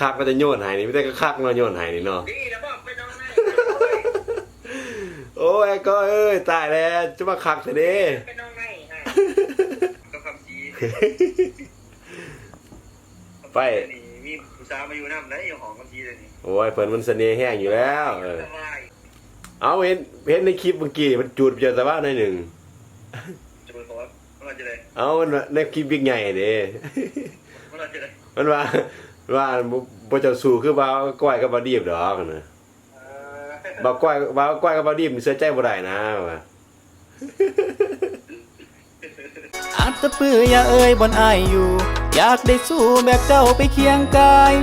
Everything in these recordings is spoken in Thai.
คักก็จะโยนใหายนี่ไม่ได้ก็คักเนาะโยนใหายนี่เนาะดีแล้วบอกไปน้องแม่โอ้ยก็เอ้ยตายแล้วจะมาคักเถอะเด้ไปน้องแม่ฮะก็คำจีไปนี่มีผู้สาวมาอยู่น้ำไหนอยู่ของคำจีเลยนี่โอ้ยเพิ่นมันเสน่ห์แห้งอยู่แล้วเออสบายเอาเห็นเห็นในคลิปเมื่อกี้มันจูดเจอแต่ว่าในอยหนึ่งจะเป็นเพราะว่าเมื่อไหรจะได้เอามันในคลิปบิ๊กใหญ่เด้เมื่อไหรจะได้มันว่า ว่าบ่บ่เจ้าสู่คือว่าก้อยกับบ่ดีบดอกนะเออบ่ก้อยว่าก้อยกับบ่ดีบมันเสียใจบ่ได้นะว่าอัตตะปืออย่าเอ่ยบนอายอยู่ อยากได้สู้แบบเจ้าไปเคียงกาย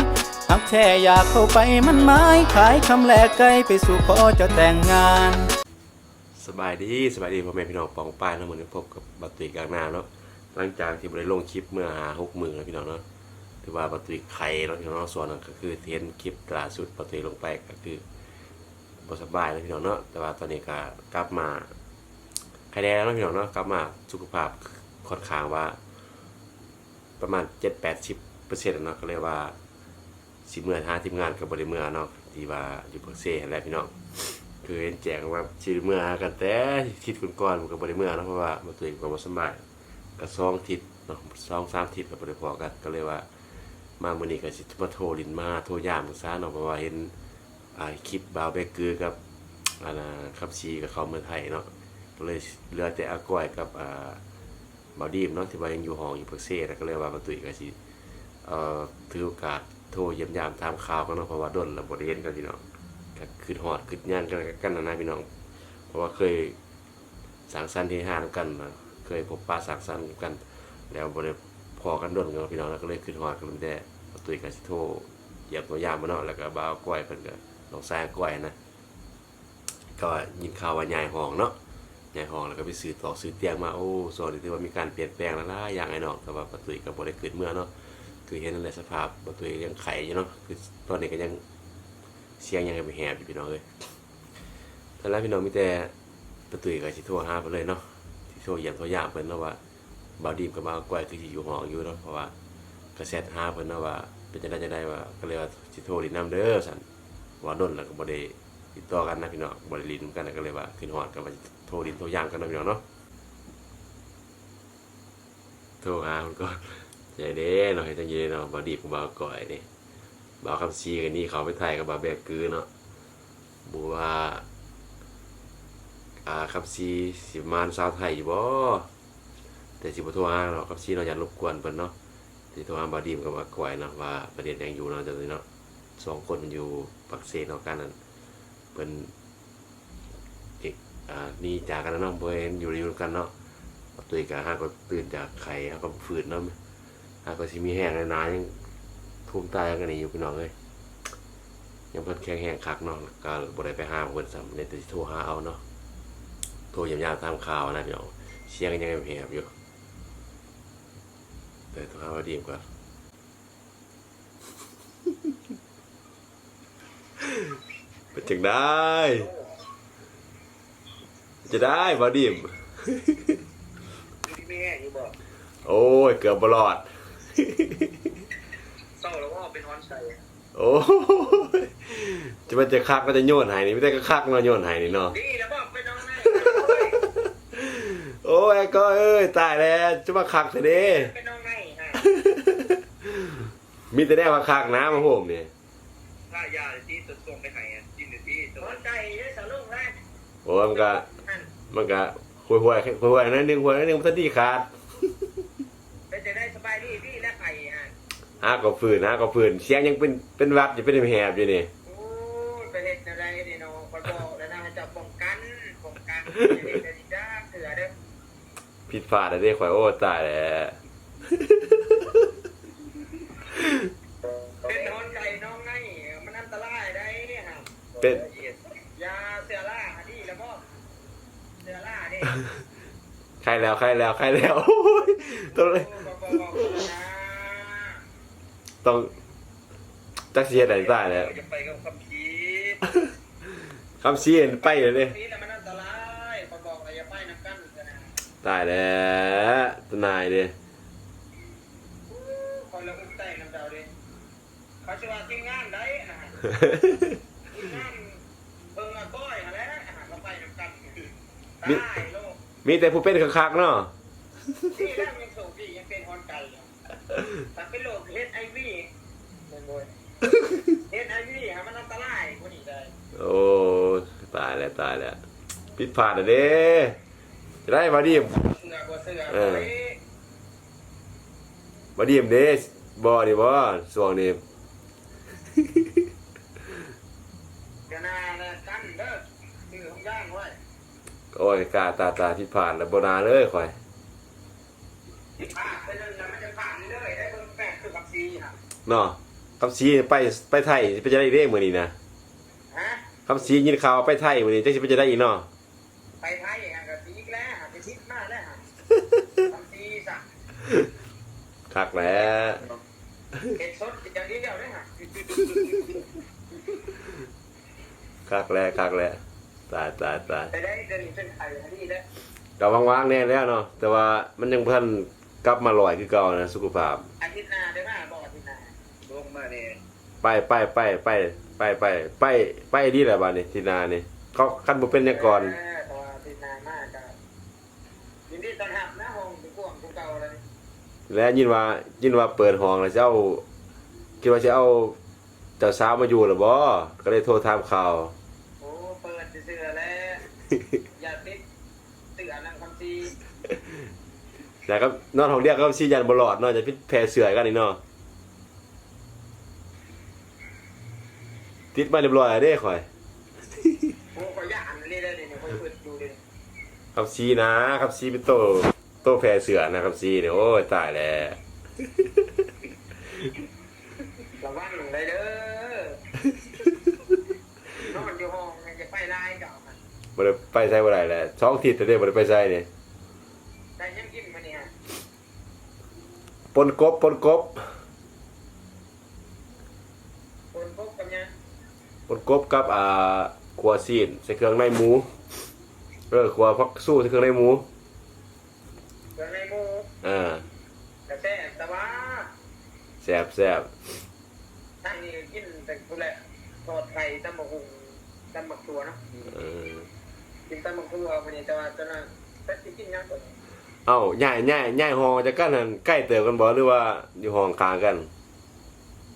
หักแท้อยากเข้าไปมันไม้ขายคำแลกไกลไปสู่ขอเจะแต่งงาน สบายดีสบายดีพ่อแม่พี่น้องปองป้ายเนาะมื้อนี้พบกับบัตตุยกลางน้ำเนาะหลังจากที่บ่ได้ลงคลิปเมื่อหา6มื้อแล้วพี่น้องเนาะ ถือว่าบัตตุยไข่เนาพี่น้องส่วนนั้นก็คือเทนคลิปล่าสุดบัตตุยลงไปก็คือบสบายแล้วพี่น้องเนาะแต่ว่าตอนนี้ก็กลับมาใครแดงแล้วพี่น้องเนาะกลับมาสุขภาพค่อนข้างว่า ประมาณ7-80%เนาะก็เลยกว่าสิเมื่อหาทีมงานกับบริเมื่อเนาะที่ว่าอยู่เพิ่งเซ่แหละพี่น้องคือเห็นแจ้งว่าสิเมื่อหากันแต่ทิศก่อนๆมันก็บริเมื่อเนาะเพราะว่ามาตัวเองก็บ่สบายก็สองทิศเนาะสองสามทิศก็บ่ได้พอกันก็เลยว่า มามื้อนี้ก็สิมาโทรลินมาโทรยามกันซะเนาะเพราะว่าเห็นอ่าคลิปบาวแบกคือกับอันน่ะคับชีกับเขาเมืองไทยเนาะก็เลยเหลือแต่อาก้อยกับอ่าบาวดีมเนาะที่ว่ายังอยู่ห้องอยู่เพิ่งเซ่แล้วก็เลยว่ามาตุยก็สิเอ่อถือโอกาสโทรเยี่ยมยามตามข่าวกันเนาะเพราะว่าดนราบริเวณกันพี่น้องก็คือหอดคือย่างกันกันนะนะพี่น้อง เพราะว่าเคยสร้างสรรค์ที่ห้านำกันนะเคยพบปะสร้างสรรค์กัน แล้วบริ พอกันดนกันพี่น้องแล้วก็เลยคือหอดกันแต่ตุยกับสิโทรเยี่ยมตัวยามมาเนาะแล้วก็บ่าวก้อยเพิ่นก็น้องสร้างก้อยนะก็ยินข่าวว่ายายห้องเนาะยายห้องแล้วก็ไปซื้อต่อซื้อเตียงมาโอ้สอนที่ว่ามีการเปลี่ยนแปลงแล้วล่ะอย่างไอ้น้องแต่ว่าประตุยก็บ่ได้เกิดเมื่อเนาะคือเห็นนั่นแหละสภาพว่าตัวเองยังไข่อยู่เนาะคือตอนนี้ก็ยังเสียงยังไปแหบอยู่พี่น้องเลยแต่แล้วพี่น้องมีแต่ประตูก็สิโทรหาไปเลยเนาะที่โทรเยี่ยมโทรยามเพิ่นเนาะว่า บาวดีมกับบาวก้อยคือสิอยู่ห้องอยู่เนาะเพราะว่ากระแสหาเพิ่นเนาะว่าเป็นจังได๋จังได๋ว่าก็เลยว่าสิโทรลินน้ำเด้อสั่นว่าดนแล้วก็บ่ได้ติดต่อกันนะพี่น้องบ่ได้ลินกันแล้วก็เลยว่าขึ้นฮอดก็ว่าสิโทรลินโทรยามกันเนาะพี่น้องเนาะโทรหาเพิ่นก็ใจเด้เนาะเฮ็ดจังซี่เนาะบ่ดีกับบ่าก่อยนี่บ่าวคำซีกันนี่เขาไปถ่ายกับบ่าวแบกกือเนาะบ่ว่าอ่าคำซีสิมานสาวไทยอยู่บ่ แต่สิบ่โทรหาเนาะคำซีเนาอย่ารบกวนเพิ่นเนาะสิโทรหาบ่าดีมกับบ่าวก่อยเนาะว่าประเด็นยังอยู่เนาะจังซี่เนาะสองคนมันอยู่ปักเสเนาะกันนั้นเพิ่นเอกอ่านี่จากกันเนาะบ่เห็นอยู่อยู่กันเนาะตัวเองก็หาก็ตื่นจากไข่หาก็ฝืนเนาะหากว่าสิมีแห้งหนาๆยังทุ่มตายกันนี่อยู่พี่น้องเอ้ยยังเพิ่นแข็งแห้งคักเนาะก็บ่ได้ไปหาเพิ่นซ้ำเลยแต่สิโทรหาเอาเนาะโทรยามๆตามข่าวนะพี่น้องเสียงยังแหบอยู่ แต่โทรหาว่าดีมก่อนเป็นจังได้ จะได้บ่ดีมที่แม่อยู่บอกโอ้ย เกือบบรอด เศร้าแล้วว่าเป็นฮอนไซโอ้ยจะมันจะคักก็จะโยนหายนี่ไม่ได้ก็คักเนาะโยนหายนี่เนาะดีแล้วบอกไปน้องแม่โอ้ยก็เอ้ยตายแล้วจะมาคักเถอะเด้ไปน้องแม่ฮะ มีแต่ได้ว่าคักน้ำมาโหมเนี่ยถ้ายาที่ตัวส่งไปให้อะกินที่ตัวฮอนไซได้สาวลุงแรกโอ้ยมันก็มันก็ห่วยห่วยห่วยห่วยนั่นหนึ่งห่วยนั่นหนึ่งมันทันทีขาดเป็นจะได้สบายดีดีและไข่ฮะหาก็ฝืนหาก็ฝืนเสียงยังเป็นเป็นหวัดอยู่เป็นแหบอยู่นี่โอ้ยไปเห็ดอะไรนี่เนาะคนบอกแล้วนะจะป้องกันป้องกันเห็ดจะได้เสือเด้อผิดพลาดอะเด้ข่อยโอ้ตายแล้ว ใครแล้วใครแล้วใครแล้วโอ้ยต้องต้องจักเสียไหนตายแล้วจะไปกับคำพีคำเสียนไปเลยเด้นี่แหละมันอันตรายคนบอกอะไรอย่าไปน้ำกันนะตายแล้วทนายเด้คนละอุ้มใจน้ำเจ้าดิเขาชื่อว่าที่ทีมงานได้นะฮะทีมงานเออก้อยอะไรนะฮะเราไปนำกันได้โลก มีแต่ผู้เป็นคักๆเนาะที่แรกยังโชคดียังเป็นฮอนไก่อยู่แต่เป็นโรคเฮดไอวีโวยเฮดไอวีฮะมันอันตรายกว่านี้ได้โอ้ตายแล้วตายแล้วผิดพลาดอะเด้จะได้มาดีมเสือกว่าเสือเออเฮ้ยมาดีมเด้บ่ดิบ่ช่วงนี้ กะนานะกันเด้อซื้อของย่างไว้ โอ้ยกาตาตาผิดพลาดแล้วบนาเลยข่อยผ่านไปเนะมันจะผ่านเรื่อยได้เบิ่งแปดคือกับซีฮะเนาะคำซีไปไปไทยไปจะได้เด้มื้อนี้นะฮะคำซียินข่าวไปไทยมือนี้จักสิไปจะได้อีกเนาะไปไทยฮะกับซีอีกแล้วไปทิศมาแล้วฮะกับซีสะคักแล้วเห็ดสดอย่างนี้เดียวเลยฮะคักแล้วคักแล้ว ตายตายตายไปได้เดินเป็นไทยอันนี้แล้วก็ว่างๆแน่แล้วเนาะแต่ว่ามันยังเพิ่นกลับมาลอยคือเก่านะสุขภาพอาทิตย์หน้าได้มาบอกอาทิตย์หน้าลงมาเนี่ยไปไปไปไปไปไปไปไปดีแหละบ้านนี้ทีนานี่เขาคันบ่เป็นเนี่ยก่อนเตัวอาทิตย์หน้ามากก็ยินดีต้อนรับนะห้องเป็นกวางกูเก่าเลยและยินว่ายินว่าเปิดห้องแล้วจะเอาคิดว่าจะเอาเจ้าสาวมาอยู่หรือบ่ก็เลยโทรถามข่าว โอ้เปิดเสื้อแล้ว อ ย่าติดเตือนนังคำซีแต่ก็นอนห้องเดียวก็สิยันบ่รอดเนาะจะพิษแพ้เสือกันนี่เนาะติดมาเรียบร้อยแล้วเด้ข่อยโอ้ก็ย่านเลยเลยเนี่ยคนเปิดดูเลยครับซีนะครับซีเป็นโตโตแพ้เสือนะครับซีเนี่ยโอ้ยตายแล้วระวังเลยเด้อนอนอยู่ห้องมันจะไปไล่เก่ามัน บ่ได้ไปใส่บ่ได้แหละสองทิศแต่เด้บ่ได้ไปใส่นี่ได้ยังกินมาเนี่ยปนกบปนกบคนพบกันเนี่ยปนกบกับอ่าขัวซีนใส่เครื่องในหมูเออขัวพักสู้ใส่เครื่องในหมูเรื่องในหมูอ่ากระแซ่แต่ว่าแซ่บแซ่บท่านนี่กินแต่กูแหละทอดไข่ตำบักหุ่งตำบักตัวเนาะ เออ กินตำบักตัววันนี้แต่ว่าตอนนั้นแต่ที่กินยังก่อนเอ้าย่ายย่ายย่ายห้องจะกันนั่นใกล้เติบกันบ่หรือว่าอยู่ห้องกลางกัน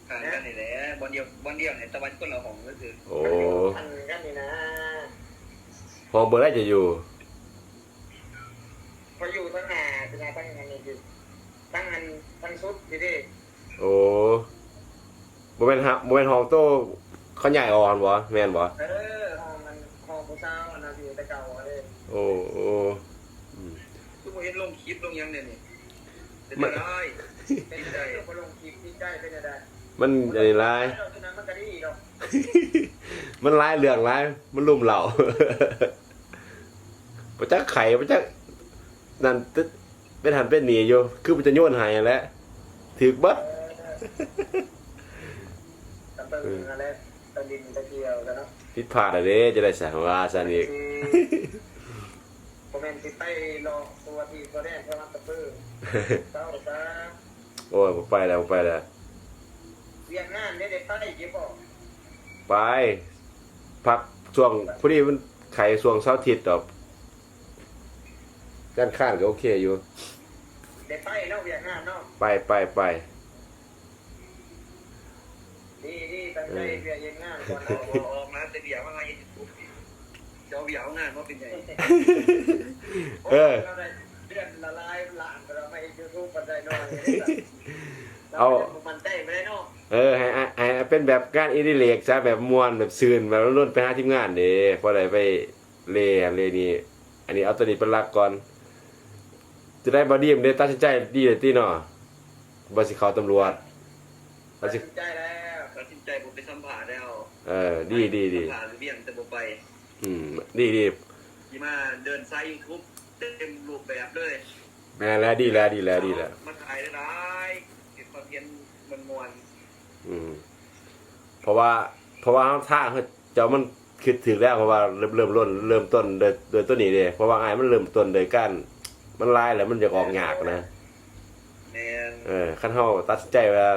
ห่างกันนี่แหละบอลเดียวบอลเดียวเนี่ยตะวันคนละห้องก็คือโอ้ทันกันนี่นะห้องเบอร์ได้จะอยู่ พออยู่ทั้งหน้าเป็นไงตั้งอันนี้คือตั้งอันตั้งชุดดีดิโอ้บ่แม่นฮะบ่แม่นห้องโตเขาใหญ่อ่อนบ่แม่นบ่เออห้องมันห้องผู้สาวอันนั้นอยู่แต่ เก่าเลยโอ้โอ้อืมทุกคนเห็นลงคลิปลงยังเนี่ยนี่เป็นมันได้เป็นใจก็ลงคลิปที่ใจเป็นอะไรมันอันนี้หลาย เราตอนนั้นมันก็ดีหรอกมันหลายเรื่องหลายมันลุ่มเหล่าบ่จักไข่บ่จักนั่นตึ๊ดเป็นหันเป็นหนีอยู่คือมันจะโยนให้นั่นแหละถึกเบิดตะเติงอะไรตะลินตะเกียวกันเนาะ ผิดพลาดอะเด้จะได้สั่งว่าซั่นอีก ผมเห็นสิไปรอตัวที่ตัวแรกเพราะว่าตะปื้อเจ้าซะโอ้ยบ่ไปแล้วบ่ไปแล้วเวียนงานเนี่ยเด็กไปเก็บบอกไป พักช่วงพอดีมันไข่ช่วงเสาร์อาทิตย์ดอกการข้านก็โอเคอยู่ เด็กไปเนาะเวียนงานเนาะไปไปไปดีดีตั้งใจเวียนงานก่อนอเนาะอกมาแต่เบียร์ว่าไง เจ้าเบียร์งานว่าเป็นไงเออเราได้เดือนละลายหลานเราไม่ยูทูบปัจจัยน้อยเอามันเต้ไม่ได้เนาะเออให้ให้ให้เป็นแบบการอีดิเลกซะแบบมวนแบบซื่นแบบรุ่นๆไปหาทีมงานเด้พอได้ไปเลเลนี่อันนี้เอาตัวนี้เป็นหลักก่อน จะได้บอดี้มนได้ตัดสินใจดีเลยตีเนาะบ่สิเข้าตำรวจตัดสินใจแล้วตัดสินใจผมไปสัมผัสแล้ว เออ ดีดีดีสัมผัสเบี่ยงแต่ผมไป อืมดีดียี่มาเดินไซยูทูบเต็มรูปแบบเลยแม่นแล้วดีแล้วดีแล้วดีแล้วมาถ่ายได้ได้เก็บคอนเทนต์มันมวนอืม เพราะว่า เพราะว่าถ้าเขาเจ้ามันคิดถึงแล้วเพราะว่าเริ่มเริ่มต้นเริ่มต้นโดยโดยต้นนี้เลยเพราะว่าไอ้ายมันเริ่มต้นโดยการมันลายแล้วมันจะออกยากนะแมนเออขั้นเฮาตัดสินใจว่า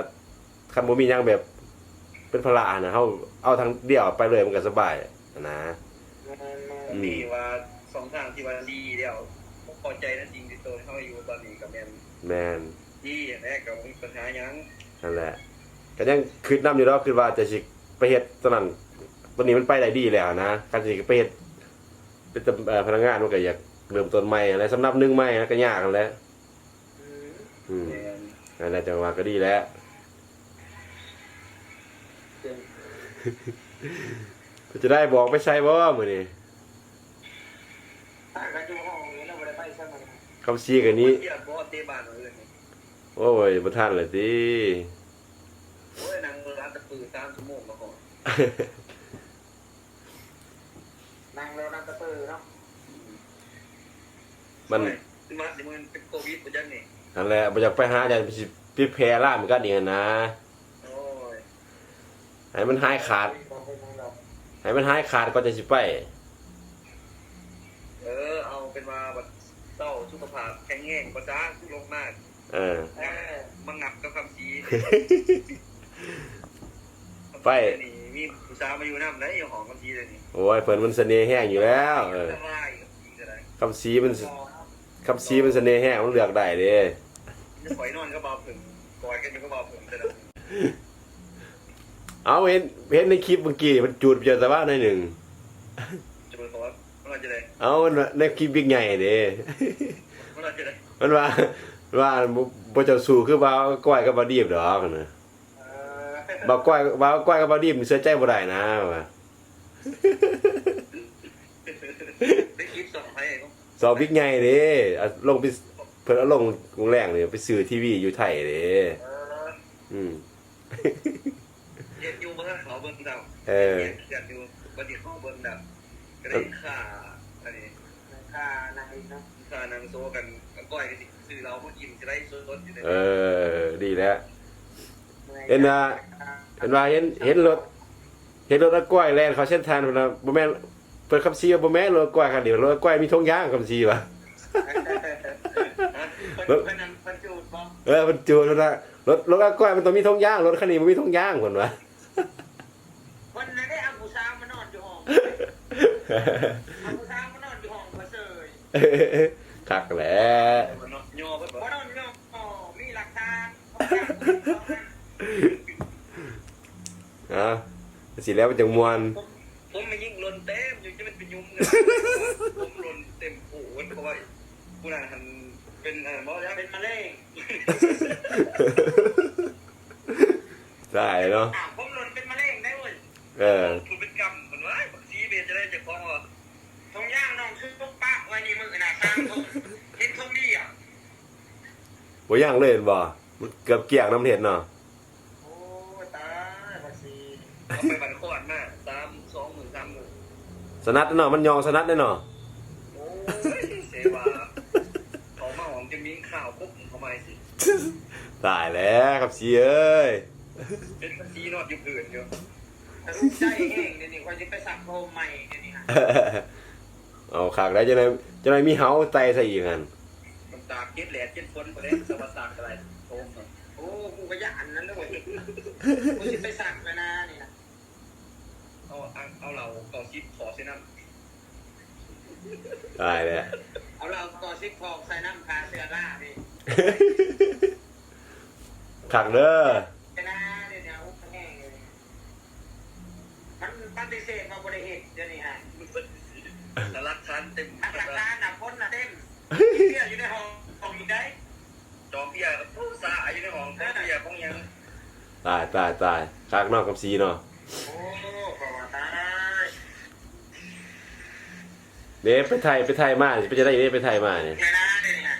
คันบ่มีหยังแบบเป็นภาระนะเขาเอาทางเดียวไปเลยมันก็สบายนะ อืมมีว่าสองทางที่ว่าดีเดียวผมพอใจนะจริงที่ตัวที่เขาอยู่ตอนนี้กับแมนแมนดีอย่างแรกกับมีปัญหาหยังนั่นแหละก็ยังคิดนํอยู่แล้วคือว่าจะสิไปเฮ็ดตอนนั้นตอนนี้มันไปได้ดีแล้วนะการสิไปเฮ็ดเป็นตำเอ่อพนักงานมันก็อยากเริ่มต้นใหม่อะไรสำนับหนึงใหม่นะก็ยากกันแหล้วอืมแมนนั่นแหละจังหวะก็ดีแล้วจะได้บอกไม่ใช่บ่มื้อนี้ ถ้ากันอยู่ห้องนี้เราไม่ได้ไปใช่ไหม คำชี้กันนี้เทียบบ่เตะบานเอาเลยนี่โอ้ยบ่ทันเลยติโอ้ยนางร้านตะปือตามชั่วโมงมาก่อนนั่งแล้วนั่งตะปือเนาะมันมาสิมันเป็นโควิดบ่จังนี่นั่นแหละบ่อยากไปหาอยากไปสิไปแพร่ล่ามกันนี่นะโอ้ยให้มันหายขาดบอกให้มันหายขาดก็จะสิไป เออเอาเป็นว่าบัด เศร้าสุขภาพแข็งแรงบ่จ้าทุกโรคมากเออเออมางับกับคำชี้ไป นี่มีผู้สาวมาอยู่นำได้อยู่ห้องคำชี้เลยนี่โอ้ยเพิ่นมันเสน่ห์แห้งอยู่แล้วเออจะไล่กับชี้ก็ได้คำซีมันคำซีมันเสน่ห์แห้งมันเลือกได้เด้จะปล่อยนอนก็เบาผึ่งกอดกันอยู่ก็เบาผึ่งแต่ละเอาเห็นเห็นในคลิปเมื่อกี้มันจูดไปเจอแต่ว่าในอยหนึ่งจะเป็นเพราะ ว่ามันจะได้เอามันในคลิปบิ๊กใหญ่เด้มันจะได้มันว่าว่าบ่เจ้าสู่คือว่าก้อยกับบาดีบดอกนะเออบ่ก้อยว่าก้อยกับบาดีบมันเสียใจบ่ได้นะว่าได้คลิปสองไปเนาะสอบบิ๊กใหญ่เด้เอาลงไปเพิ่นเอาลงกรุงแรงนี่ไปซื้อทีวีอยู่ไทยเด้เอออืมเรียนอยู่เมื่อเขาเบิ้งดาวเออเรียนอยู่บัดนี้เขาเบิ้งดาว ก็ได้ค่าอันนี้ค่านางเนาะค่านางโซกันก้อยกันสิซื้อเราเมื่อกินจะได้สดๆอยู่ในเออ ดีแล้วเห็นว่าเห็นว่าเห็นเห็นรถ เห็นรถอะกล้วยแล่นเขาเส้นทางพุ่นน่ะบ่แม่นเปิดคำซีว่าบ่แม่นรถกล้วยคันเดียวรถกล้วยมีธงยางคำซีว่ะเพิ่นเพิ่นนั่นเพิ่นจูดบ่เออมันจูนรถอะรถรถอะกล้วยมันต้องมีธงยางรถคันนี้บ่มีธงยางพุ่นว่ะ เพิ่นน่ะได้เอาผู้สาวมานอนอยู่ห้อง เอาผู้สาวมานอนอยู่ห้องเพิ่นเสยคักแหละเนาะย่อเพิ่นบ่บ่นอนอยู่ห้องอ๋อมีหลักฐานของการอะสิแล้วมันจังมวนผมมายิงลนเต็มอยู่จะมันเป็นยุ่มเงินผมลนเต็มโอ้โหเพราะว่าผู้นั้นหันเป็นเอ่อบ่แล้วเป็นมะเร็งได้เนาะอะผมหล่นเป็นมะเร็งได้เว้ยเออคุณเป็นกรรมเหมือนางทงเห็นทงดีอะบ่ย่างเลยเห็นบ่มันเกือบเกี่ยงน้ำเห็ดเนาะโอ้ยตายภาษีเอาไปบันคอดมาสามสองหมื่นสามหมื่นสนัดเนาะมันยองสนัดได้เนาะโอ้ยเสวาเขามาหอมจะมีข่าวปุ๊บเขามาสิตายแล้วครับสิเอ้ยเป็นภาษีนอดอยู่อื่นอยู่แต่รู้ใจเองเดี๋ยวนี้คอยจะไปสักโฮมใหม่เดี๋ยวนี้ฮะ เอาขากได้จะไหนจะไหนมีเฮาไตใส่อีกหันมันตากเจ็ดแหลดเจ็ดฝนไปเลยสวัสดิ์ตากอะไรโอ้มโอ้กูก็ยานนั้นเลยกูจะไปสักไปนะนี่นะเอาเอาเราเกาซิปขอเส้นน้ตายแล้วเอาเราก่อซิกพอกใส่น้ำคาเสื้อล่าดิขากเด้อไปนะเดี๋ยวนี้อุ๊บแห้งเลยมันปฏิเสธมาบริเหตุเดี๋ยวนี้ฮะำ แต่รักฐานเต็มอัตราการหนักพ้นนะเต็มเที่ยวอยู่ในห้องห้องอีกได้จอมเบียร์กับผู้สาอยู่ในห้องเบียร์ของยังตายตายตายขากนอกกับสีเนาะโอ้ขอตายเด้ไปไทยไปไทยมาไปจะได้เด้ไปไทยมาเนี่ยแค่นะเดี๋ยวนี้ฮะ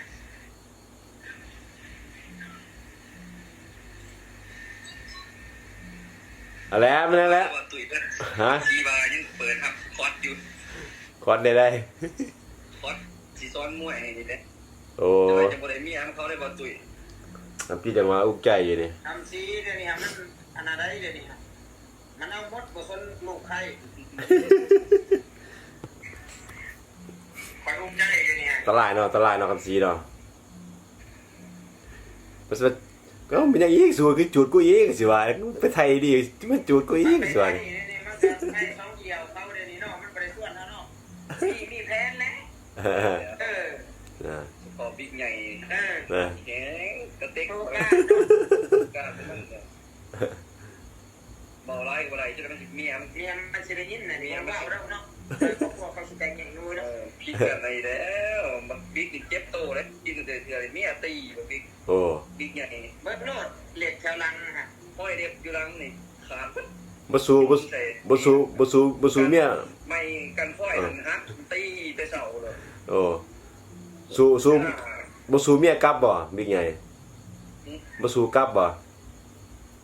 เอาแล้วมันนั่นแหล้วตุ๋ยเป็นฮะซีบายังเปิดครับคอร์ดอยู่ คอนได้ได้คอร์ดสีซ้อนมวยนี่แหละโอ้แต่ว่าจะบ่ได้มีอันเขาได้บ่ตุ๋ยน้ำพี่จังหวะอุกใจอยู่นี่ทำซีเดี๋ยวนี้ฮะมันอันอะไรเดี๋ยวนี้ฮะมันเอามดบสนลูกใครคอยอุ้มใจเดี๋ยวนี้ฮะตะลายเนาะตะลายเนาะกับสีเนาะก็สิก็ก็มันยังอีกส่วนคือจูดกูอีกสิว่าไปไทยดีมันจูดกูอีกส่วนนี่นี่มันจะให้เขา มีมีแผนแล้วเออเออนะขอบิ๊กใหญ่เออนะแข็งกระเต็กโอกกล้าล้าเป็นมันเนี่ยเบาไล่ก็ไรจะได้มันเมียมันเมียมันจะได้ยินนะเมียเล่าแล้วเนาะครอบครัวเขาสิแต่งอย่างนู้นเอเนาะอพี่กันในแล้วมันบิ๊กนี่เจ็บโตแล้วกินเดือดเดือดเมียตีแบบบิ๊กโอ้บิ๊กใหญ่เบิดโลดเหล็กแถวลังฮะห้อยเด็บอยู่หลังนี่ขาดปึ๊ บ่สู้บ่บ่สู้บ่สู้บ่สู้เมียไม่กันฝ้อยนั่นฮะตีแต่เสาเลยโอ้สู้สู้บ่สู้เมียกลับบ่บิ๊กใหญ่บ่สู้กลับบ่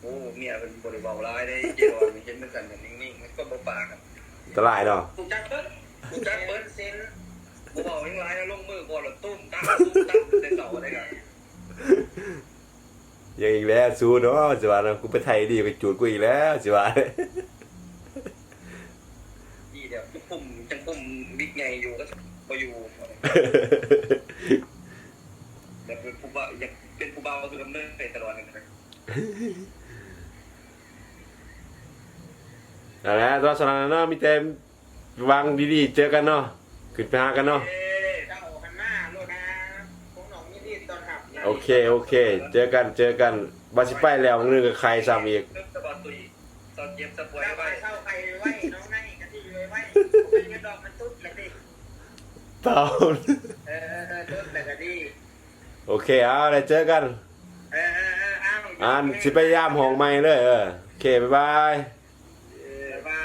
โอ้เมียเป็นบริบาลร้ายได้เจ้ามันเห็นมันกันนิ่งๆมันก็บ่ปากกันตลายเนาะถูจักเบิดถูจักเบิดเซนบ่บอกยังร้ายแล้วลงมือก่อนแล้วตุ้มตั้งตุ้มตั้งแต่เสาอะไรกัน ยังอีกแล้วสู้เนาะสิว่านะกูไปไทยดีไปจูดกูอีกแล้วสิว่ายี่เดียวปุ่มจังปุ่มบิ๊กใหญ่อยู่ก็บ่อยู่แต่เป็นผู้บ่าวอยากเป็นผู้บ่าวก็คือดำเนินไปตลอดนะครับเอาละตอนสนานเนาะมีแต่วางดีๆเจอกันเนาะขึ้นไปหากันเนาะ โอเคโอเค เจอกันเจอกันบาสิไปแล้วนึงกับใครซ้ำอีกเริ่มสะบัดตุยตอนเย็บสะปวยเจ้าไปไปเข้าไปไว้น้องไงกันที่ไว้ไว้เป็นเงินดอกมันตุ๊บเลยดิเต่าเออเออตุ๊บแต่ก็ดีโอเคเอาเลยเจอกันเออเออเอออ้าวอ่านสิไปยามห้องใหม่เลยเออโอเคบ๊ายบายบ๊ายบา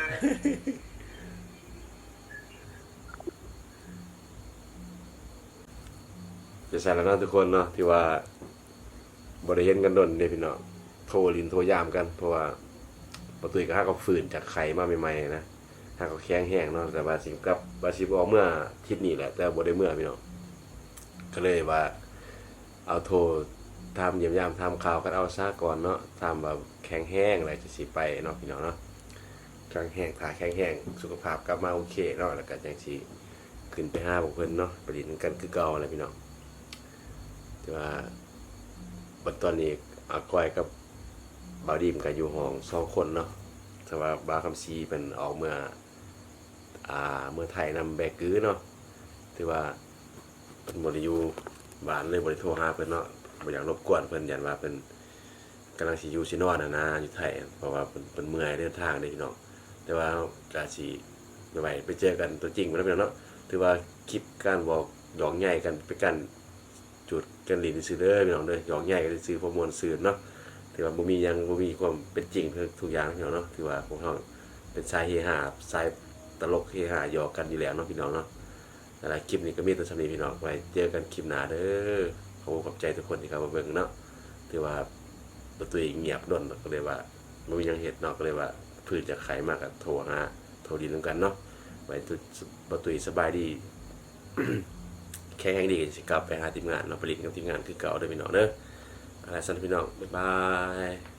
จะใส่แล้วเนาะทุกคนเนาะที่ว่าบริเห็นกันดนเนี่ยพี่น้องโทรลินโทรยามกัน เพราะว่าประตูก็ห้าก็ฝืนจากไข่มาใหม่ๆนะห้าก็แข็งแห้งเนาะแต่ว่าสิกับบาสิบออกเมื่อทิศนี้แหละ แต่บ่ได้เมื่อพี่น้องก็เลยว่า เอาโทรทำเยี่ยมยามทำข่าวกันเอาซะก่อนเนาะทำแบบแข็งแห้งอะไรจะสิไปเนาะพี่น้องเนาะแข็งแห้งขาแข็งแห้งสุขภาพกลับมาโอเคเนาะแล้วก็จังสิขึ้นไปห้าพวกเพิ่นเนาะประดิษฐ์กันคือเก่าอะไรพี่น้อง แต่ว่าบัดตอนนี้อาก้อยกับบาวดีมก็อยู่ห้องสองคนเนาะแต่ว่าบาคำซีเป็นออกเมื่ออ่าเมื่อไทยนำแบกกือเนาะถือว่าเป็นบริยูบ้านเลยบริโทรหาเพิ่นเนาะบ่อยากรบกวนเพิ่นยันว่าเป็นกำลังสิอยู่สินอนนะนะอยู่ไทยเพราะว่าเพิ่นเพิ่นเมื่อยเดินทางเด้พี่น้องแต่ว่าก็สิไม่ไหวไปเจอกันตัวจริงบ่ได้พี่น้องเนาะถือว่าคลิปการบอกหยองใหญ่กันไปกัน จุดกันหลีนซื้อเด้อพี่น้องเด้อหยอกใหญ่กันซื้อประมวลซื้อเนาะถือว่าบ่มียังบ่มีความเป็นจริงทุกอย่างพี่น้องเนาะถือว่าพวกเราเป็นสายเฮฮาสายตลกเฮฮาหยอกกันอยู่แล้วเนาะพี่น้องเนาะแต่ละคลิปนี้ก็มีแต่สำนีพี่น้องไว้เจอกันคลิปหน้าเด้อขอขอบใจทุกคนที่เข้ามาเบิ่งเนาะถือว่าประตูเงียบดนก็เลยว่าบ่มียังเฮ็ดเนาะก็เลยว่าพื้นจากไขมากก็โทรหาโทรดินนำกันเนาะไว้ตุประตูสบายดี แข็งแรงดีก็สิกลับไปหาทีมงานเนาะผลิตกับทีมงานคือเก่าเด้อพี่น้องเด้ออะไรสันพี่น้องบ๊ายบาย